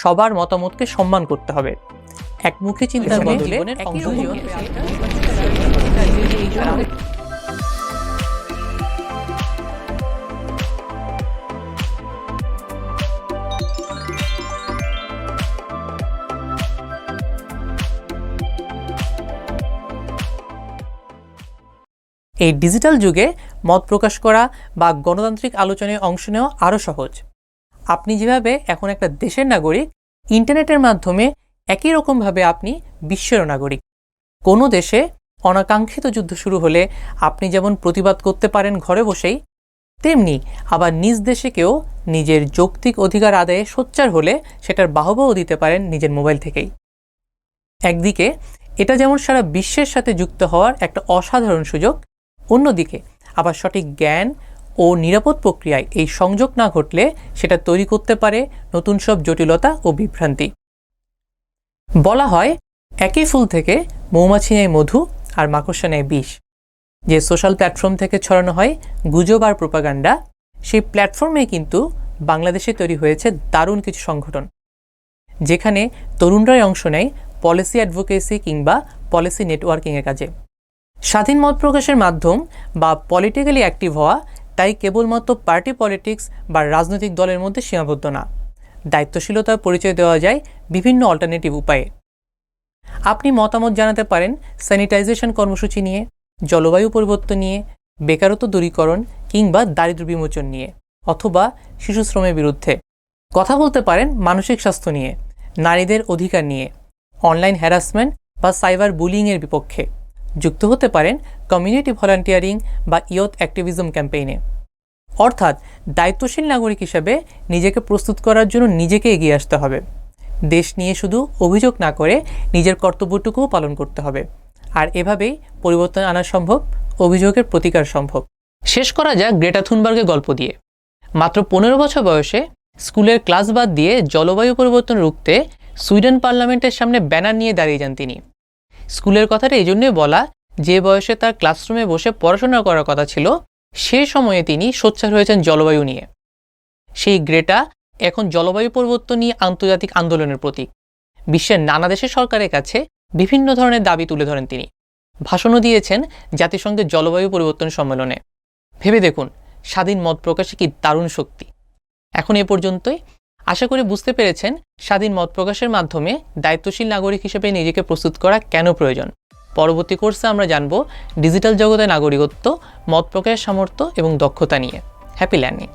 সবার মতামতকে সম্মান করতে হবে। একমুখী চিন্তার বদলে এই ডিজিটাল যুগে মত প্রকাশ করা বা গণতান্ত্রিক আলোচনায় অংশ নেওয়া আরও সহজ। আপনি যেভাবে এখন একটা দেশের নাগরিক, ইন্টারনেটের মাধ্যমে একই রকমভাবে আপনি বিশ্বেরও নাগরিক। কোনো দেশে অনাকাঙ্ক্ষিত যুদ্ধ শুরু হলে আপনি যেমন প্রতিবাদ করতে পারেন ঘরে বসেই, তেমনি আবার নিজ দেশে কেউ নিজের যৌক্তিক অধিকার আদায়ে সোচ্চার হলে সেটার বাহবাও দিতে পারেন নিজের মোবাইল থেকেই। একদিকে এটা যেমন সারা বিশ্বের সাথে যুক্ত হওয়ার একটা অসাধারণ সুযোগ, অন্যদিকে আবার সঠিক জ্ঞান ও নিরাপদ প্রক্রিয়ায় এই সংযোগ না ঘটলে সেটা তৈরি করতে পারে নতুন সব জটিলতা ও বিভ্রান্তি। বলা হয় একই ফুল থেকে মৌমাছি নেয় মধু আর মাকড়সা নেয় বিষ। যে সোশ্যাল প্ল্যাটফর্ম থেকে ছড়ানো হয় গুজব আর প্রোপাগান্ডা, সেই প্ল্যাটফর্মে কিন্তু বাংলাদেশে তৈরি হয়েছে দারুণ কিছু সংগঠন। যেখানে তরুণরাই অংশ নেয় পলিসি অ্যাডভোকেসি কিংবা পলিসি নেটওয়ার্কিংয়ের কাজে। স্বাধীন মত প্রকাশের মাধ্যম বা পলিটিক্যালি অ্যাক্টিভ হওয়া তাই কেবলমাত্র পার্টি পলিটিক্স বা রাজনৈতিক দলের মধ্যে সীমাবদ্ধ না। দায়িত্বশীলতার পরিচয় দেওয়া যায় বিভিন্ন অল্টারনেটিভ উপায়ে। আপনি মতামত জানাতে পারেন স্যানিটাইজেশন কর্মসূচি নিয়ে, জলবায়ু পরিবর্তন নিয়ে, বেকারত্ব দূরীকরণ কিংবা দারিদ্র বিমোচন নিয়ে অথবা শিশু শ্রমের বিরুদ্ধে। কথা বলতে পারেন মানসিক স্বাস্থ্য নিয়ে, নারীদের অধিকার নিয়ে, অনলাইন হ্যারাসমেন্ট বা সাইবার বুলিংয়ের বিপক্ষে। যুক্ত হতে পারেন কমিউনিটি ভলান্টিয়ারিং বা ইয়থ অ্যাক্টিভিজম ক্যাম্পেইনে অর্থাৎ দায়িত্বশীল নাগরিক হিসেবে নিজেকে প্রস্তুত করার জন্য নিজেকে এগিয়ে আসতে হবে। দেশ নিয়ে শুধু অভিযোগ না করে নিজের কর্তব্যটুকুও পালন করতে হবে। আর এভাবেই পরিবর্তন আনা সম্ভব, অভিযোগের প্রতিকার সম্ভব। শেষ করা যাক গ্রেটা থুনবার্গের গল্প দিয়ে। মাত্র পনেরো বছর বয়সে স্কুলের ক্লাস বাদ দিয়ে জলবায়ু পরিবর্তন রুখতে সুইডেন পার্লামেন্টের সামনে ব্যানার নিয়ে দাঁড়িয়ে যান তিনি। স্কুলের কথাটা এই জন্যই বলা, যে বয়সে তার ক্লাসরুমে বসে পড়াশোনা করার কথা ছিল, সে সময়ে তিনি সোচ্চার হয়েছেন জলবায়ু নিয়ে। সেই গ্রেটা এখন জলবায়ু পরিবর্তন নিয়ে আন্তর্জাতিক আন্দোলনের প্রতীক। বিশ্বের নানা দেশের সরকারের কাছে বিভিন্ন ধরনের দাবি তুলে ধরেন তিনি। ভাষণও দিয়েছেন জাতিসংঘের জলবায়ু পরিবর্তন সম্মেলনে। ভেবে দেখুন, স্বাধীন মত প্রকাশে কি দারুণ শক্তি। এখন এ পর্যন্তই। আশা করি বুঝতে পেরেছেন স্বাধীন মত প্রকাশের মাধ্যমে দায়িত্বশীল নাগরিক হিসেবে নিজেকে প্রস্তুত করা কেন প্রয়োজন। পরবর্তী কোর্সে আমরা জানব ডিজিটাল জগতে নাগরিকত্ব, মত প্রকাশের সামর্থ্য এবং দক্ষতা নিয়ে। Happy landing